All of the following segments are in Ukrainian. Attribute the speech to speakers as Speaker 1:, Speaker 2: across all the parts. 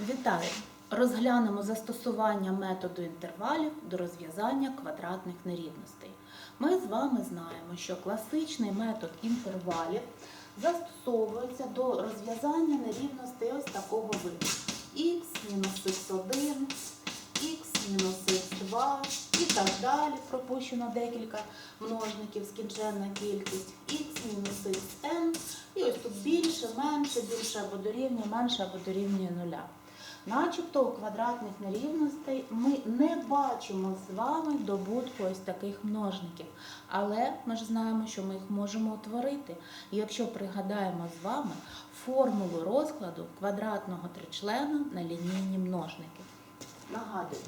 Speaker 1: Вітаю! Розглянемо застосування методу інтервалів до розв'язання квадратних нерівностей. Ми з вами знаємо, що класичний метод інтервалів застосовується до розв'язання нерівностей ось такого виду. х мінус х1, х мінус х2 і так далі. Пропущено декілька множників, скінченна кількість, х мінус xn, і ось тут більше, менше, більше або дорівнює, менше або дорівнює нуля. Начебто у квадратних нерівностей ми не бачимо з вами добутку ось таких множників. Але ми ж знаємо, що ми їх можемо утворити. Якщо пригадаємо з вами формулу розкладу квадратного тричлена на лінійні множники. Нагадую,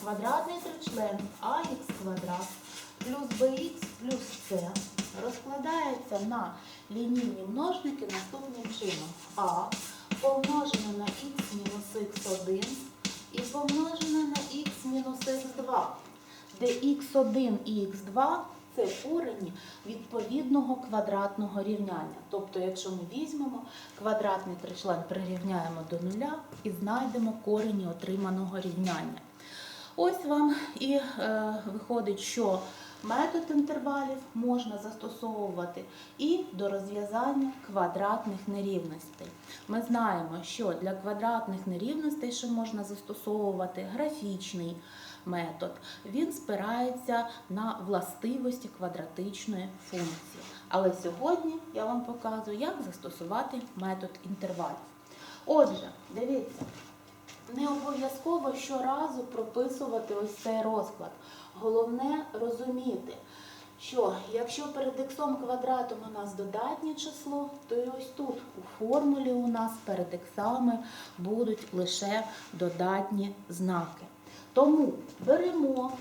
Speaker 1: квадратний тричлен ax квадрат плюс bx плюс c розкладається на лінійні множники наступним чином. А помножене на х мінус х1 і помножене на х мінус х2, де х1 і х2 це корені відповідного квадратного рівняння. Тобто, якщо ми візьмемо квадратний тричлен, прирівняємо до нуля і знайдемо корені отриманого рівняння. Ось вам і е, виходить, що метод інтервалів можна застосовувати і до розв'язання квадратних нерівностей. Ми знаємо, що для квадратних нерівностей ще можна застосовувати графічний метод. Він спирається на властивості квадратичної функції. Але сьогодні я вам показую, як застосувати метод інтервалів. Отже, дивіться. Не обов'язково щоразу прописувати ось цей розклад. Головне розуміти, що якщо перед іксом квадратом у нас додатнє число, то і ось тут у формулі у нас перед іксами будуть лише додатні знаки. Тому беремо,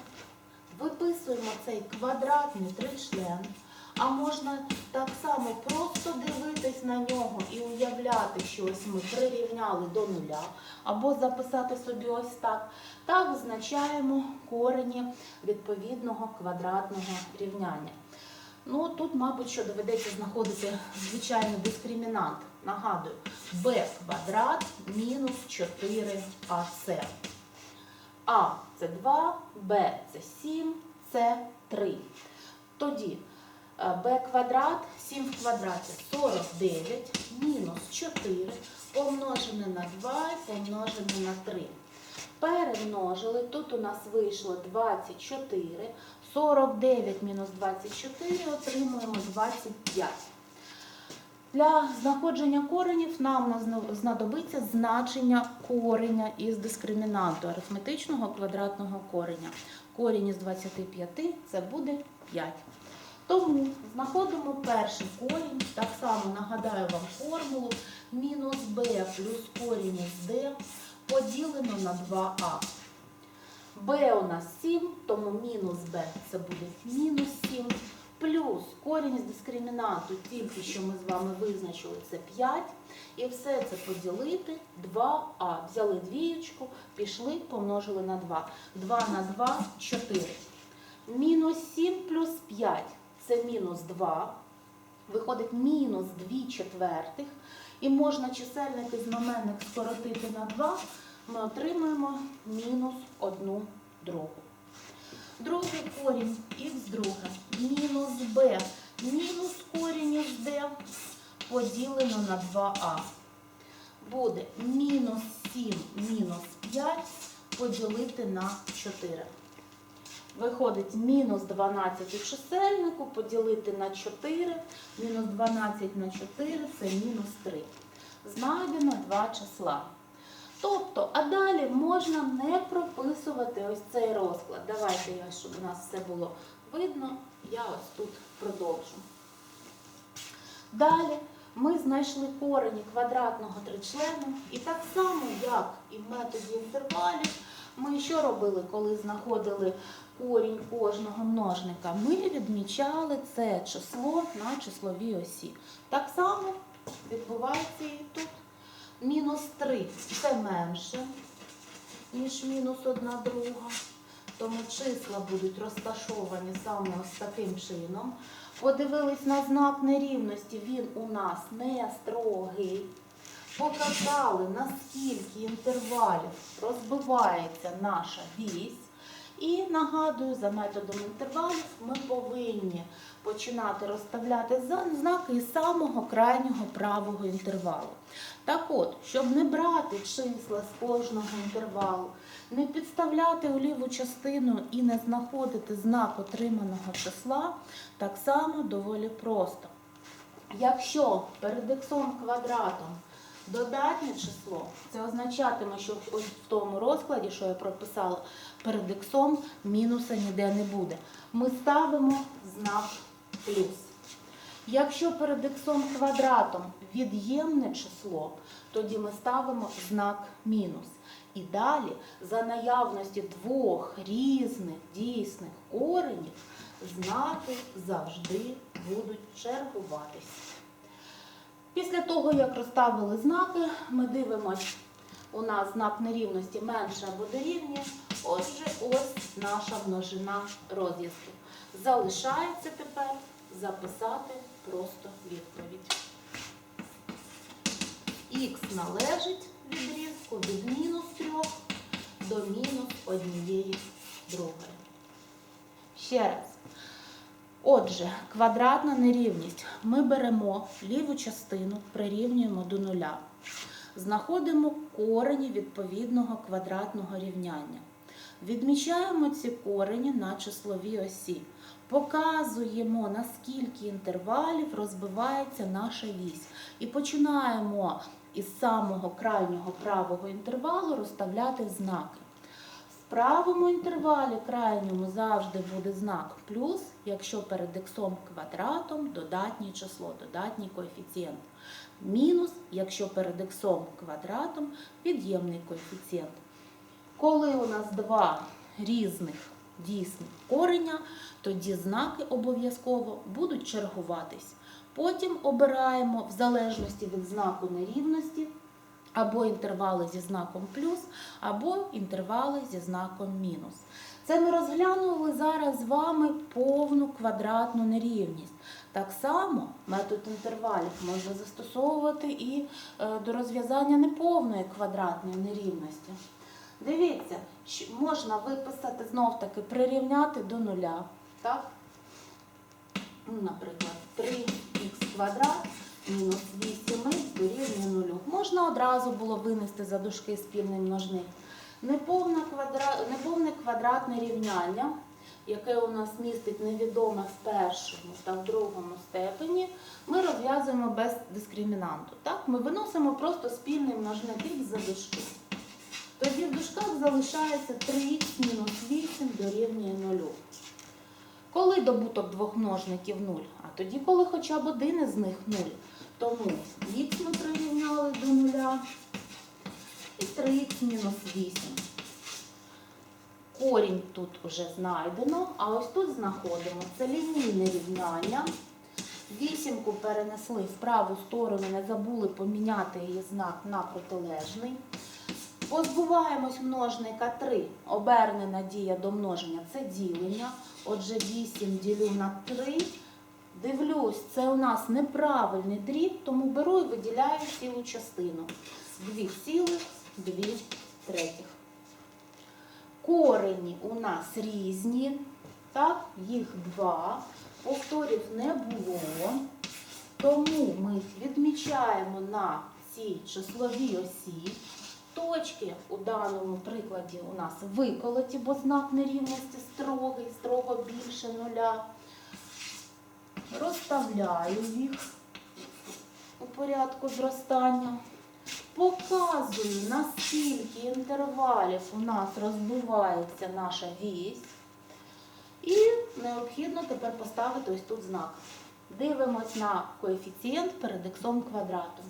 Speaker 1: виписуємо цей квадратний тричлен, а можна так само просто дивитись на нього і уявляти, що ось ми прирівняли до нуля, або записати собі ось так. Так визначаємо корені відповідного квадратного рівняння. Ну, тут, мабуть, що доведеться знаходити звичайний дискримінант. Нагадую, b квадрат мінус 4ac. А це 2, Б це 7, С 3. Тоді b квадрат 7 в квадраті 49 мінус 4 помножене на 2 і помножене на 3. Перемножили, тут у нас вийшло 24, 49 мінус 24 отримуємо 25. Для знаходження коренів нам знадобиться значення кореня із дискримінанту арифметичного квадратного кореня. Корінь із 25 це буде 5. Тому знаходимо перший корінь, так само нагадаю вам формулу, мінус b плюс корінь із d поділено на 2а. b у нас 7, тому мінус b це буде мінус 7. Плюс корінь з дискримінанту, тільки що ми з вами визначили, це 5. І все це поділити 2а. Взяли двієчку, пішли, помножили на 2. 2 на 2 – 4. Мінус 7 плюс 5 це мінус 2. Виходить мінус 2 четвертих. І можна чисельник і знаменник скоротити на 2. Ми отримаємо мінус 1 другу. Другий корінь х друге мінус b мінус корінь із d поділено на 2а. Буде мінус 7 мінус 5 поділити на 4. Виходить мінус 12 у чисельнику поділити на 4. Мінус 12 на 4 це мінус 3. Знайдено два числа. Тобто, а далі можна не прописувати ось цей розклад. Давайте я, щоб у нас все було видно, я ось тут продовжу. Далі ми знайшли корені квадратного тричлену. І так само, як і в методі інтервалів, ми що робили, коли знаходили корінь кожного множника? Ми відмічали це число на числовій осі. Так само відбувається і тут. Мінус 3 це менше, ніж мінус 1 друга. Тому числа будуть розташовані саме ось таким чином. Подивились на знак нерівності, він у нас не строгий. показали, наскільки інтервалів розбивається наша вісь. І нагадую, за методом інтервалів ми повинні починати розставляти знаки із самого крайнього правого інтервалу. Так от, щоб не брати числа з кожного інтервалу, не підставляти у ліву частину і не знаходити знак отриманого числа, так само доволі просто. Якщо перед іксом квадратом додатнє число, це означатиме, що ось в тому розкладі, що я прописала, перед іксом мінуса ніде не буде. Ми ставимо знак плюс. Якщо перед іксом квадратом від'ємне число, тоді ми ставимо знак мінус. І далі, за наявності двох різних дійсних коренів, знаки завжди будуть чергуватись. Після того, як розставили знаки, ми дивимось, у нас знак нерівності менше або дорівнює. Отже, ось наша множина розв'язків. Залишається тепер записати просто відповідь. Х належить відрізку від мінус 3 до мінус однієї другої. Ще раз. Отже, квадратна нерівність. Ми беремо ліву частину, прирівнюємо до нуля. Знаходимо корені відповідного квадратного рівняння. Відмічаємо ці корені на числовій осі. Показуємо, наскільки інтервалів розбивається наша вісь. І починаємо із самого крайнього правого інтервалу розставляти знаки. Правому інтервалі крайньому завжди буде знак плюс, якщо перед іксом квадратом додатнє число, додатній коефіцієнт. Мінус, якщо перед іксом квадратом від'ємний коефіцієнт. Коли у нас два різних дійсних кореня, тоді знаки обов'язково будуть чергуватись. Потім обираємо в залежності від знаку нерівності або інтервали зі знаком плюс, або інтервали зі знаком мінус. Це ми розглянули зараз з вами повну квадратну нерівність. Так само метод інтервалів можна застосовувати і е, до розв'язання неповної квадратної нерівності. Дивіться, можна виписати знов таки прирівняти до нуля. Так? Ну, Наприклад, 3х квадрат мінус 8 дорівнює нулю. Можна одразу було винести за дужки спільний множник. Неповне, квадра... Неповне квадратне рівняння, яке у нас містить невідоме в першому та в другому степені, ми розв'язуємо без дискримінанту. Так? Ми виносимо просто спільний множник за дужки. Тоді в дужках залишається 3х мінус 8 дорівнює 0. Коли добуток двох множників 0? А тоді, коли хоча б один із них 0. Тому х ми прирівняли до 0 і 3х мінус 8. Корінь тут вже знайдено, а ось тут знаходимо це лінійне рівняння. Вісімку перенесли в праву сторону, не забули поміняти її знак на протилежний. Позбуваємось множника 3. Обернена дія до множення це ділення. Отже, 8 ділю на 3. Дивлюсь, це у нас неправильний дріб, тому беру і виділяю цілу частину. 2 цілих 2 третіх. Корені у нас різні, так, їх два. Повторів не було. Тому ми відмічаємо на цій числовій осі. Точки у даному прикладі у нас виколоті, бо знак нерівності строгий, строго більше нуля. Розставляю їх у порядку зростання. Показую, наскільки інтервалів у нас розбивається наша вісь. І необхідно тепер поставити ось тут знак. Дивимось на коефіцієнт перед іксом квадратом.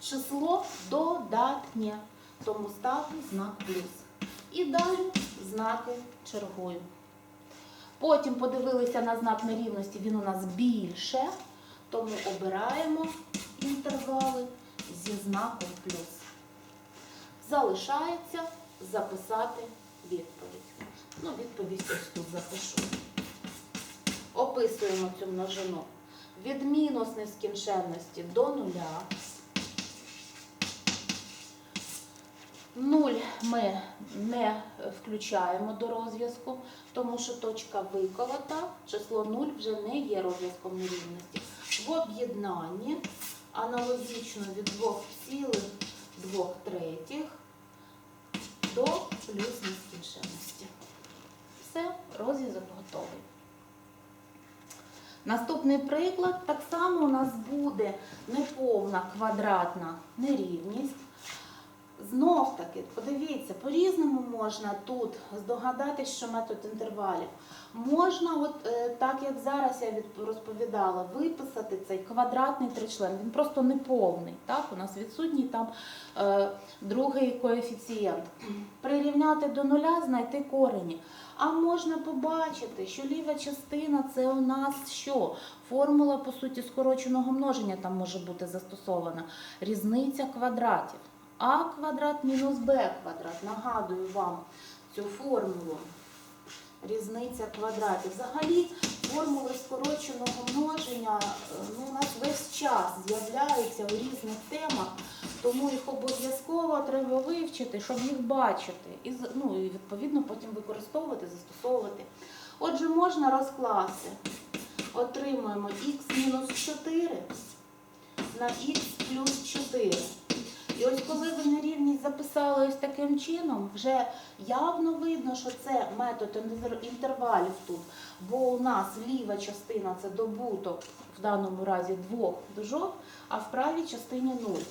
Speaker 1: Число додатнє, тому ставлю знак плюс. І далі знаки чергую. Потім подивилися на знак нерівності, він у нас більше, тому обираємо інтервали зі знаком плюс. Залишається записати відповідь. Ну, відповідь ось тут запишу. Описуємо цю множину від мінус нескінченності до нуля. 0 ми не включаємо до розв'язку, тому що точка виколота, число 0 вже не є розв'язком нерівності. В об'єднанні аналогічно від 2,2 третіх до плюс нескінченності. Все, розв'язок готовий. Наступний приклад так само у нас буде неповна квадратна нерівність. Знов таки, подивіться, по-різному можна тут здогадатись, що метод інтервалів. Можна, от е, так як зараз я розповідала, виписати цей квадратний тричлен. Він просто неповний. Так? У нас відсутній там е, другий коефіцієнт. Прирівняти до нуля, знайти корені. А можна побачити, що ліва частина це у нас що? Формула, по суті, скороченого множення там може бути застосована. Різниця квадратів. А квадрат мінус Б квадрат. Нагадую вам цю формулу. Різниця квадратів. Взагалі формули скороченого множення е, ну, у нас весь час з'являються у різних темах, тому їх обов'язково треба вивчити, щоб їх бачити. І, ну, і відповідно потім використовувати, застосовувати. Отже, можна розкласти. Отримуємо х мінус 4 на х плюс 4. І ось коли ви нерівність записали ось таким чином, вже явно видно, що це метод інтервалів тут, бо у нас ліва частина це добуток в даному разі двох дужок, а в правій частині нуль.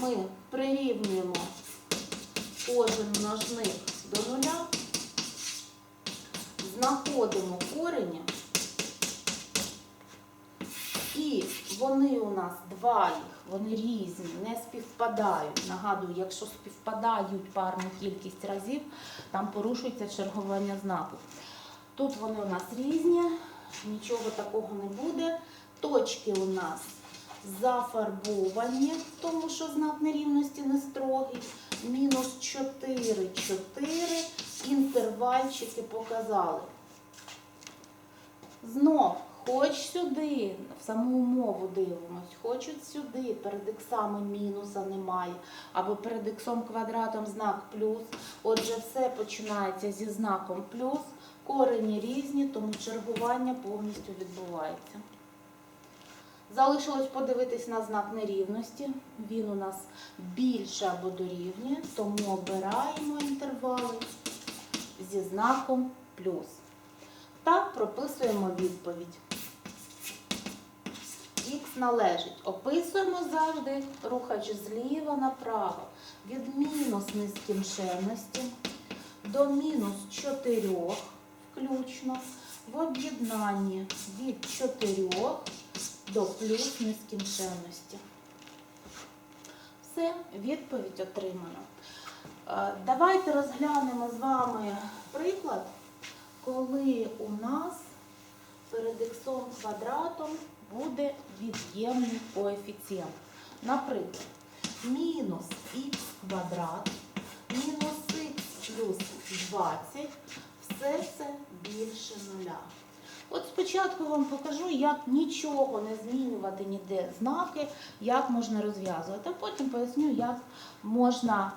Speaker 1: Ми прирівнюємо кожен множник до нуля, знаходимо корені, і вони у нас два їх, вони різні, не співпадають. Нагадую, якщо співпадають парну кількість разів, там порушується чергування знаку. Тут вони у нас різні, нічого такого не буде. Точки у нас зафарбовані, тому що знак нерівності не строгий. Мінус 4, 4, інтервальчики показали. Знов, хоч сюди, в саму умову дивимось, хоч от сюди, перед іксами мінуса немає, або перед іксом квадратом знак плюс. Отже, все починається зі знаком плюс, корені різні, тому чергування повністю відбувається. Залишилось подивитись на знак нерівності. Він у нас більше або дорівнює, тому обираємо інтервали зі знаком плюс. Так прописуємо відповідь. Х належить. Описуємо завжди, рухаючи зліва направо, від мінус нескінченності до мінус 4 включно, в об'єднанні від 4 до плюс нескінченності. Все, відповідь отримано. Е, Давайте розглянемо з вами приклад, коли у нас перед іксом квадратом буде від'ємний коефіцієнт. Наприклад, мінус х квадрат, мінус х плюс 20, все це більше нуля. От спочатку вам покажу, як нічого не змінювати ніде знаки, як можна розв'язувати, а потім поясню, як можна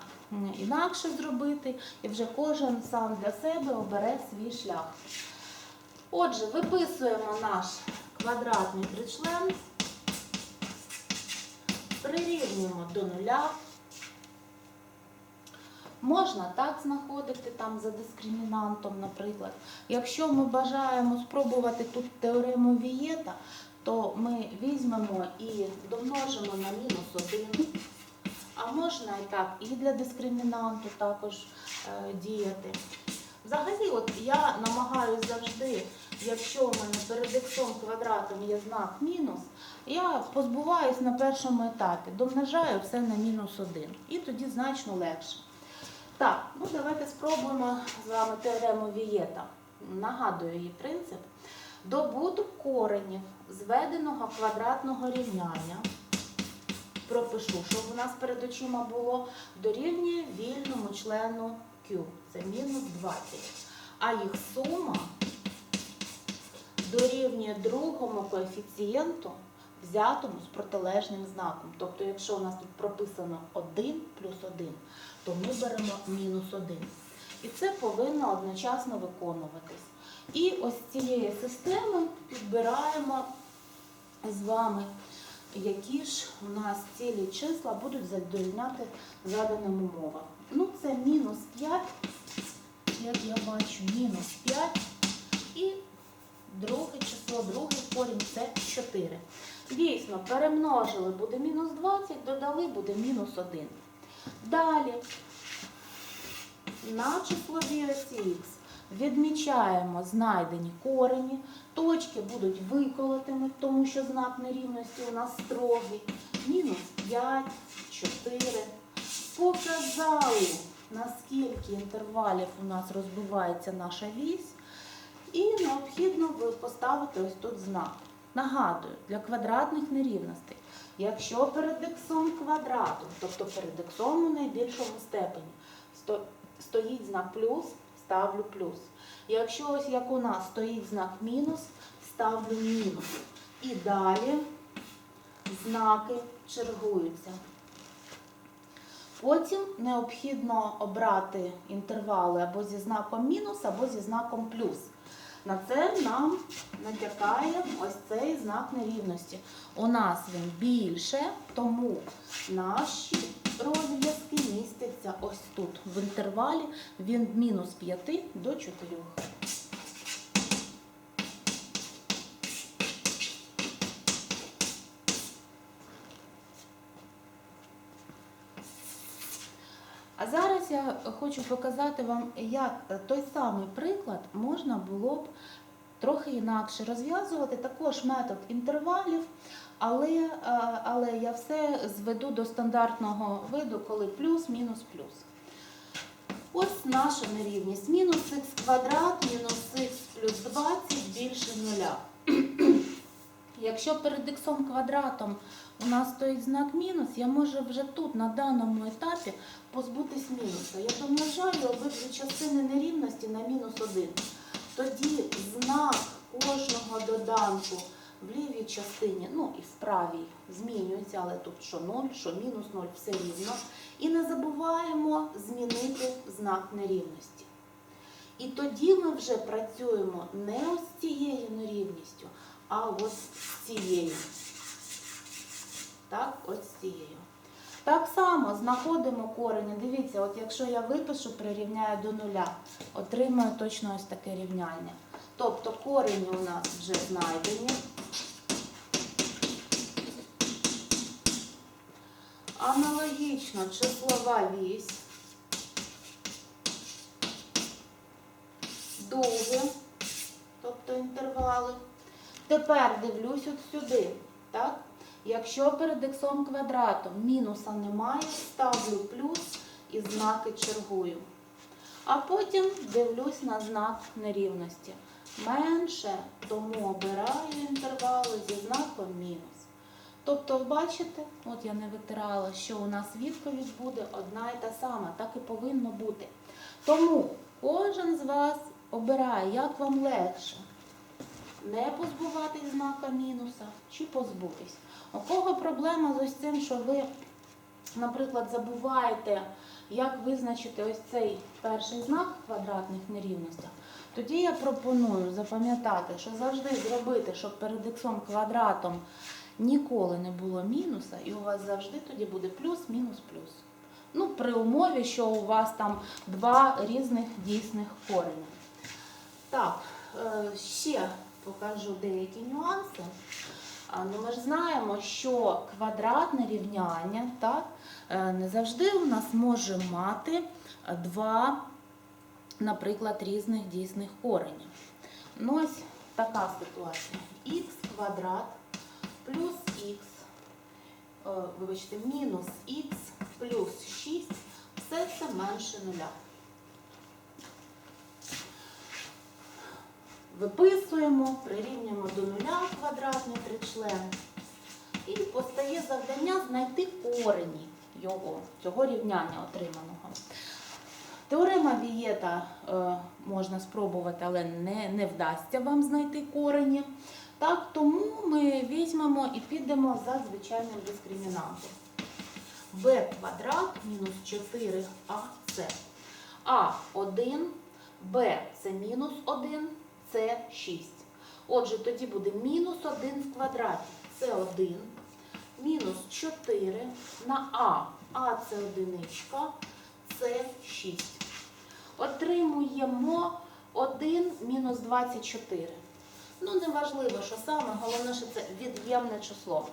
Speaker 1: інакше зробити, і вже кожен сам для себе обере свій шлях. Отже, виписуємо наш квадратний тричлен, прирівнюємо до нуля. Можна так знаходити там за дискримінантом, наприклад. Якщо ми бажаємо спробувати тут теорему Вієта, то ми візьмемо і домножимо на мінус 1. А можна і так, і для дискримінанту також е, діяти. Взагалі, от я намагаюся завжди, якщо в мене перед іксом квадратом є знак мінус, я позбуваюсь на першому етапі, домножаю все на мінус 1. І тоді значно легше. Так, ну давайте спробуємо з вами теорему Вієта. Нагадую її принцип. Добуток коренів зведеного квадратного рівняння. Пропишу, щоб у нас перед очима було дорівнює вільному члену Q. Це мінус 20. А їх сума дорівнює другому коефіцієнту взятому з протилежним знаком. Тобто, якщо у нас тут прописано 1 плюс 1, то ми беремо мінус 1. І це повинно одночасно виконуватись. І ось цієї системи підбираємо з вами, які ж у нас цілі числа будуть задовольняти заданим умовам. Ну, це мінус 5, як я бачу, мінус 5 і друге число, другий корінь це 4. Дійсно, перемножили буде мінус 20, додали буде мінус 1. Далі на числовій осі х відмічаємо знайдені корені, точки будуть виколотими, тому що знак нерівності у нас строгий. Мінус 5, 4. Показали, наскільки інтервалів у нас розбивається наша вісь. І необхідно поставити ось тут знак. Нагадую, для квадратних нерівностей, якщо перед іксом квадратом, тобто перед іксом у найбільшому степені, стоїть знак плюс, ставлю плюс. Якщо ось як у нас стоїть знак мінус, ставлю мінус. І далі знаки чергуються. Потім необхідно обрати інтервали або зі знаком мінус, або зі знаком плюс. На це нам натякає ось цей знак нерівності. У нас він більше, тому наші розв'язки містяться ось тут, в інтервалі від мінус 5 до 4. Я хочу показати вам, як е, той самий приклад можна було б трохи інакше розв'язувати. Також метод інтервалів, але, е, але я все зведу до стандартного виду, коли плюс, мінус, плюс. Ось наша нерівність. Мінус х квадрат, мінус х плюс 20 більше нуля. Якщо перед х квадратом у нас стоїть знак мінус, я можу вже тут, на даному етапі, позбутись мінуса. Я домножаю обидві частини нерівності на мінус 1. Тоді знак кожного доданку в лівій частині, ну і в правій, змінюється, але тут що 0, що мінус 0, все рівно. І не забуваємо змінити знак нерівності. І тоді ми вже працюємо не ось цією нерівністю, а ось цією. Так, ось цією. Так само знаходимо корені. Дивіться, от якщо я випишу, прирівняю до нуля, отримаю точно ось таке рівняння. Тобто корені у нас вже знайдені. Аналогічно числова вісь. Дуги, тобто інтервали. Тепер дивлюсь от сюди. Так? Якщо перед іксом квадратом мінуса немає, ставлю плюс і знаки чергую. А потім дивлюсь на знак нерівності. Менше, тому обираю інтервали зі знаком мінус. Тобто, бачите, от я не витирала, що у нас відповідь буде одна і та сама, так і повинно бути. Тому кожен з вас обирає, як вам легше. Не позбуватись знака мінуса чи позбутись. У кого проблема з ось цим, що ви, наприклад, забуваєте, як визначити ось цей перший знак в квадратних нерівностях, тоді я пропоную запам'ятати, що завжди зробити, щоб перед іксом квадратом ніколи не було мінуса, і у вас завжди тоді буде плюс, мінус, плюс. Ну, при умові, що у вас там два різних дійсних корені. Так, е, ще покажу деякі нюанси. Ну, ми ж знаємо, що квадратне рівняння так, е, не завжди у нас може мати два, наприклад, різних дійсних коренів. Ну, ось така ситуація. х квадрат плюс х, е, вибачте, мінус х плюс 6, все це менше нуля. Виписуємо, прирівнюємо до нуля квадратний тричлен. І постає завдання знайти корені його, цього рівняння отриманого. Теорема Вієта е, можна спробувати, але не, не вдасться вам знайти корені. Так, тому ми візьмемо і підемо за звичайним дискримінантом. b квадрат мінус 4ac. А1, Б це мінус 1, С 6. Отже, тоді буде мінус 1 в квадраті. Це 1, мінус 4 на А. А це одиничка, С 6. Отримуємо 1 мінус 24. Ну, неважливо, що саме, головне, що це від'ємне число.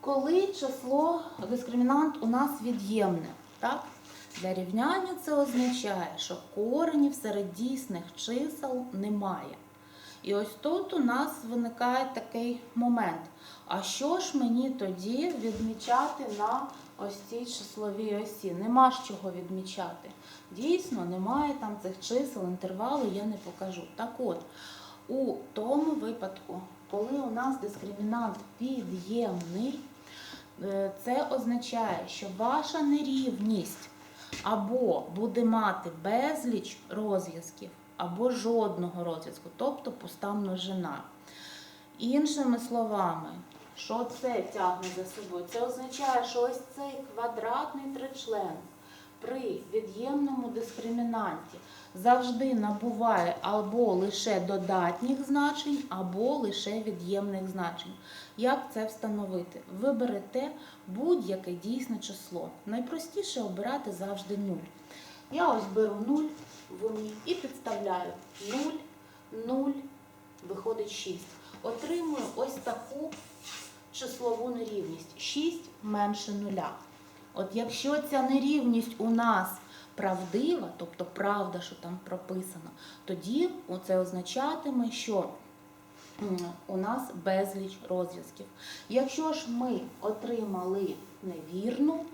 Speaker 1: Коли число дискримінант у нас від'ємне, так? Для рівняння це означає, що коренів серед дійсних чисел немає. І ось тут у нас виникає такий момент. А що ж мені тоді відмічати на ось цій числовій осі? Нема ж чого відмічати. Дійсно, немає там цих чисел, інтервалу я не покажу. Так от, у тому випадку, коли у нас дискримінант від'ємний, е, це означає, що ваша нерівність або буде мати безліч розв'язків, або жодного розв'язку, тобто пуста множина. Іншими словами, що це тягне за собою? Це означає, що ось цей квадратний тричлен при від'ємному дискримінанті завжди набуває або лише додатніх значень, або лише від'ємних значень. Як це встановити? Ви берете будь-яке дійсне число. Найпростіше обирати завжди 0. Я ось беру 0 в умі і підставляю 0, 0, виходить 6. Отримую ось таку числову нерівність. 6 менше 0. От якщо ця нерівність у нас правдива, тобто правда, що там прописано, тоді це означатиме, що у нас безліч розв'язків. Якщо ж ми отримали невірну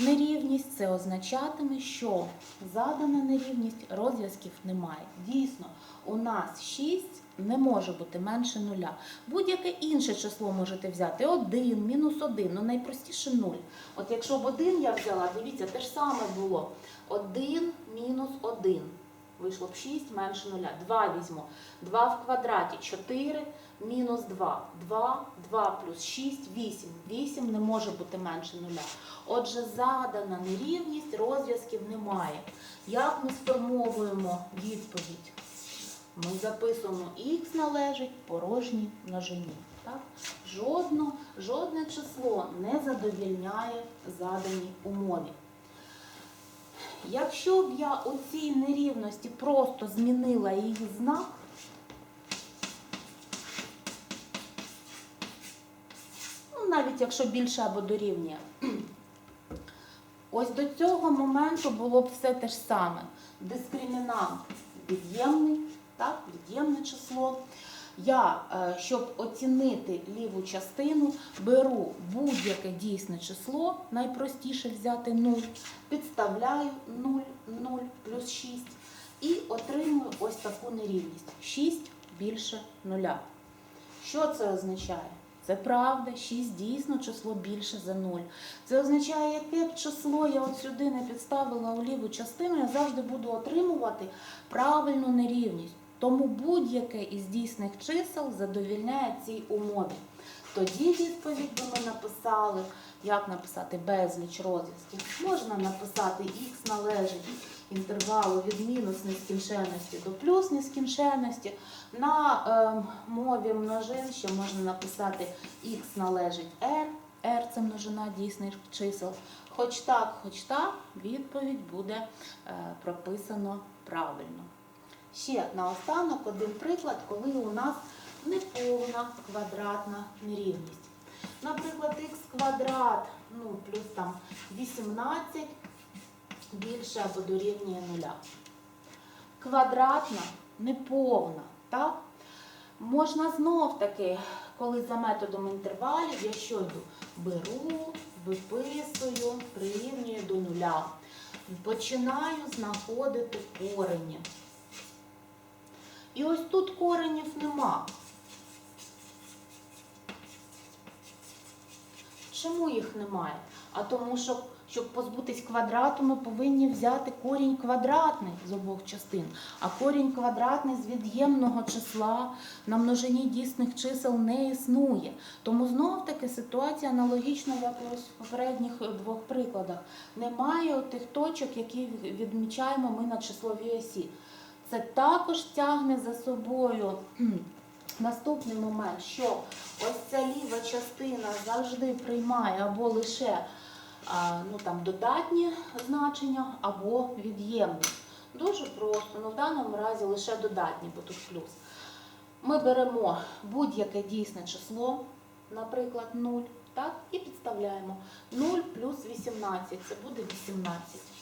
Speaker 1: нерівність, це означатиме, що задана нерівність розв'язків немає. Дійсно, у нас 6 не може бути менше нуля. Будь-яке інше число можете взяти 1, мінус 1, ну найпростіше 0. От якщо б 1 я взяла, дивіться, те ж саме було. 1 мінус 1. Вийшло б 6 менше 0. 2 візьму. 2 в квадраті 4 мінус 2. 2, 2 плюс 6, 8. 8 не може бути менше 0. Отже, задана нерівність, розв'язків немає. Як ми сформовуємо відповідь? Ми записуємо х належить порожній множині. Так? Жодно, жодне число не задовільняє заданій умові. Якщо б я у цій нерівності просто змінила її знак, ну, навіть якщо більше або дорівнює, ось до цього моменту було б все те ж саме. Дискримінант від'ємний, так, від'ємне число. Я, е, щоб оцінити ліву частину, беру будь-яке дійсне число, найпростіше взяти 0, підставляю 0, 0 плюс 6 і отримую ось таку нерівність. 6 більше 0. Що це означає? Це правда, 6 дійсно число більше за 0. Це означає, яке б число я от сюди не підставила у ліву частину, я завжди буду отримувати правильну нерівність. Тому будь-яке із дійсних чисел задовільняє цій умові. Тоді відповідь би ми написали, як написати безліч розв'язків. Можна написати х належить інтервалу від мінус нескінченності до плюс нескінченності. На е, мові множин ще можна написати х належить r, r це множина дійсних чисел. Хоч так, хоч так, відповідь буде е, прописано правильно. Ще наостанок один приклад, коли у нас неповна квадратна нерівність. Наприклад, х квадрат ну, плюс там 18 більше або дорівнює нуля. Квадратна неповна, так? Можна знов таки, коли за методом інтервалів, я що йду? Беру, виписую, прирівнюю до нуля. Починаю знаходити корені. І ось тут коренів нема. Чому їх немає? А тому, що щоб позбутись квадрату, ми повинні взяти корінь квадратний з обох частин. А корінь квадратний з від'ємного числа на множині дійсних чисел не існує. Тому знов таки ситуація аналогічна, як ось в попередніх двох прикладах. Немає тих точок, які відмічаємо ми на числовій осі. Це також тягне за собою наступний момент, що ось ця ліва частина завжди приймає або лише ну, там, додатні значення, або від'ємні. Дуже просто, ну в даному разі лише додатні, бо тут плюс. Ми беремо будь-яке дійсне число, наприклад, 0, так, і підставляємо 0 плюс 18, це буде 18.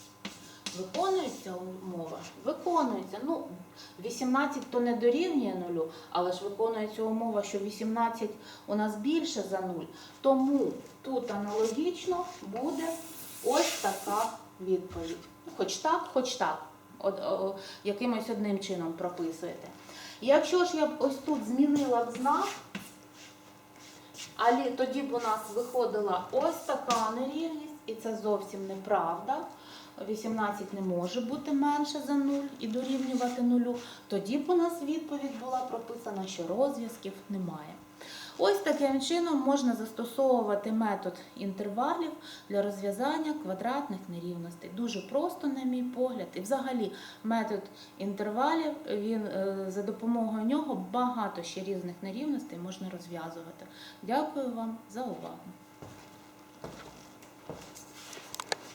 Speaker 1: Виконується умова? Виконується. Ну, 18 то не дорівнює нулю, але ж виконується умова, що 18 у нас більше за 0. Тому тут аналогічно буде ось така відповідь. Хоч так, хоч так. От, о, якимось одним чином прописуєте. Якщо ж я б ось тут змінила б знак, але тоді б у нас виходила ось така нерівність, і це зовсім неправда. 18 не може бути менше за 0 і дорівнювати нулю. Тоді б у нас відповідь була прописана, що розв'язків немає. Ось таким чином можна застосовувати метод інтервалів для розв'язання квадратних нерівностей. Дуже просто, на мій погляд. І взагалі метод інтервалів, він е, за допомогою нього багато ще різних нерівностей можна розв'язувати. Дякую вам за увагу.